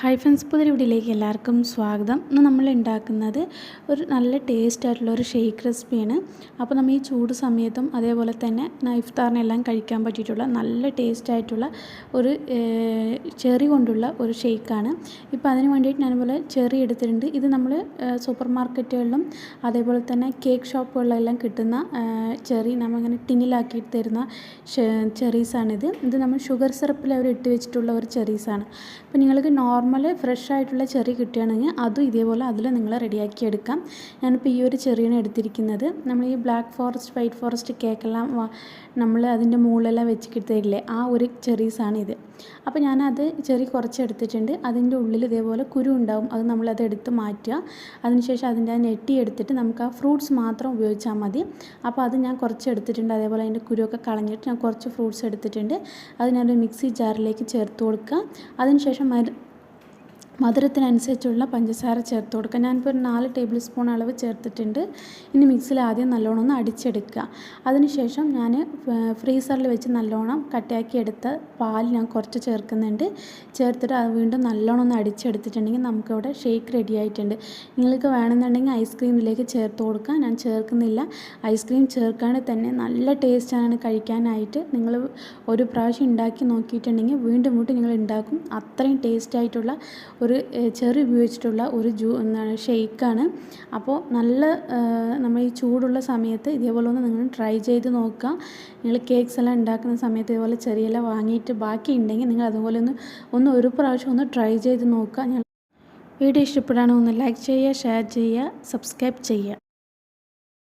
Hi friends പുതിയ വീഡിയോയിലേക്ക് എല്ലാവർക്കും സ്വാഗതം. ഇന്ന് നമ്മൾ ഉണ്ടാക്കുന്നത് ഒരു നല്ല ടേസ്റ്റ് ആയിട്ടുള്ള ഒരു ഷെയ്ക്ക് റെസിപ്പിയാണ് അപ്പോൾ നമ്മൾ ഈ ചൂട് സമയത്തും അതേപോലെ തന്നെ നൈഫ്താറിനെല്ലാം കഴിക്കാൻ പറ്റിയിട്ടുള്ള നല്ല ടേസ്റ്റ് ആയിട്ടുള്ള ഒരു ചെറി കൊണ്ടുള്ള ഒരു ഷെയ്ക്കാണ് ഇപ്പോൾ അതിന് വേണ്ടിയിട്ട് ഞാനിപോലെ ചെറി എടുത്തിട്ടുണ്ട്. ഇത് നമ്മൾ സൂപ്പർ മാർക്കറ്റുകളിലും അതേപോലെ തന്നെ കേക്ക് ഷോപ്പുകളിലെല്ലാം കിട്ടുന്ന ചെറി നമ്മളിങ്ങനെ ടിന്നിലാക്കി തരുന്ന ചെറീസാണിത്. ഇത് നമ്മൾ ഷുഗർ സിറപ്പിൽ അവർ ഇട്ട് വെച്ചിട്ടുള്ള ഒരു ചെറീസാണ്. അപ്പോൾ നിങ്ങൾക്ക് നോർമൽ നോർമൽ ഫ്രഷ് ആയിട്ടുള്ള ചെറി കിട്ടുകയാണെങ്കിൽ അതും ഇതേപോലെ അതിൽ നിങ്ങൾ റെഡിയാക്കി എടുക്കാം. ഞാനിപ്പോൾ ഈ ഒരു ചെറിയാണ് എടുത്തിരിക്കുന്നത്. നമ്മൾ ഈ ബ്ലാക്ക് ഫോറസ്റ്റ് വൈറ്റ് ഫോറസ്റ്റ് കേക്കെല്ലാം നമ്മൾ അതിന്റെ മുകളിലെല്ലാം വെച്ച് കിട്ടില്ലേ ആ ഒരു ചെറീസാണ് ഇത്. അപ്പോൾ ഞാനത് ചെറി കുറച്ച് എടുത്തിട്ടുണ്ട്. അതിന്റെ ഉള്ളിൽ ഇതേപോലെ കുരു ഉണ്ടാവും. അത് നമ്മളത് എടുത്ത് മാറ്റുക. അതിനുശേഷം അതിന്റെ ആ നെറ്റി എടുത്തിട്ട് നമുക്ക് ആ ഫ്രൂട്ട്സ് മാത്രം ഉപയോഗിച്ചാൽ മതി. അപ്പോൾ അത് ഞാൻ കുറച്ച് എടുത്തിട്ടുണ്ട്. അതേപോലെ അതിന്റെ കുരുവൊക്കെ കളഞ്ഞിട്ട് ഞാൻ കുറച്ച് ഫ്രൂട്ട്സ് എടുത്തിട്ടുണ്ട്. അത് ഞാനൊരു മിക്സി ജാറിലേക്ക് ചേർത്ത് കൊടുക്കുക. അതിനുശേഷം മധുരത്തിനനുസരിച്ചുള്ള പഞ്ചസാര ചേർത്ത് കൊടുക്കുക. ഞാനിപ്പോൾ ഒരു നാല് ടേബിൾ സ്പൂൺ അളവ് ചേർത്തിട്ടുണ്ട്. ഇനി മിക്സിയിൽ ആദ്യം നല്ലോണം ഒന്ന് അടിച്ചെടുക്കുക. അതിനുശേഷം ഞാൻ ഫ്രീസറിൽ വെച്ച് നല്ലോണം കട്ടിയാക്കി എടുത്ത പാൽ ഞാൻ കുറച്ച് ചേർക്കുന്നുണ്ട്. ചേർത്തിട്ട് അത് വീണ്ടും നല്ലോണം ഒന്ന് അടിച്ചെടുത്തിട്ടുണ്ടെങ്കിൽ നമുക്കിവിടെ ഷേക്ക് റെഡി ആയിട്ടുണ്ട്. നിങ്ങൾക്ക് വേണമെന്നുണ്ടെങ്കിൽ ഐസ്ക്രീമിലേക്ക് ചേർത്ത് കൊടുക്കുക. ഞാൻ ചേർക്കുന്നില്ല. ഐസ്ക്രീം ചേർക്കാണെങ്കിൽ തന്നെ നല്ല ടേസ്റ്റാണ് കഴിക്കാനായിട്ട്. നിങ്ങൾ ഒരു പ്രാവശ്യം ഉണ്ടാക്കി നോക്കിയിട്ടുണ്ടെങ്കിൽ വീണ്ടും വീണ്ടും നിങ്ങൾ ഉണ്ടാക്കും. അത്രയും ടേസ്റ്റ് ആയിട്ടുള്ള ഒരു ചെറി ഉപയോഗിച്ചിട്ടുള്ള ഒരു ജ്യൂ എന്താണ് ഷെയ്ക്കാണ്. അപ്പോൾ നല്ല നമ്മൾ ഈ ചൂടുള്ള സമയത്ത് ഇതേപോലെ ഒന്ന് നിങ്ങൾ ട്രൈ ചെയ്ത് നോക്കുക. നിങ്ങൾ കേക്ക്സ് എല്ലാം ഉണ്ടാക്കുന്ന സമയത്ത് ഇതേപോലെ ചെറിയെല്ലാം വാങ്ങിയിട്ട് ബാക്കി ഉണ്ടെങ്കിൽ നിങ്ങൾ അതുപോലെ ഒന്ന് ഒന്ന് ഒരു പ്രാവശ്യം ഒന്ന് ട്രൈ ചെയ്ത് നോക്കുക. വീഡിയോ ഇഷ്ടപ്പെടുകയാണെങ്കിൽ ഒന്ന് ലൈക്ക് ചെയ്യുക ഷെയർ ചെയ്യുക സബ്സ്ക്രൈബ് ചെയ്യുക.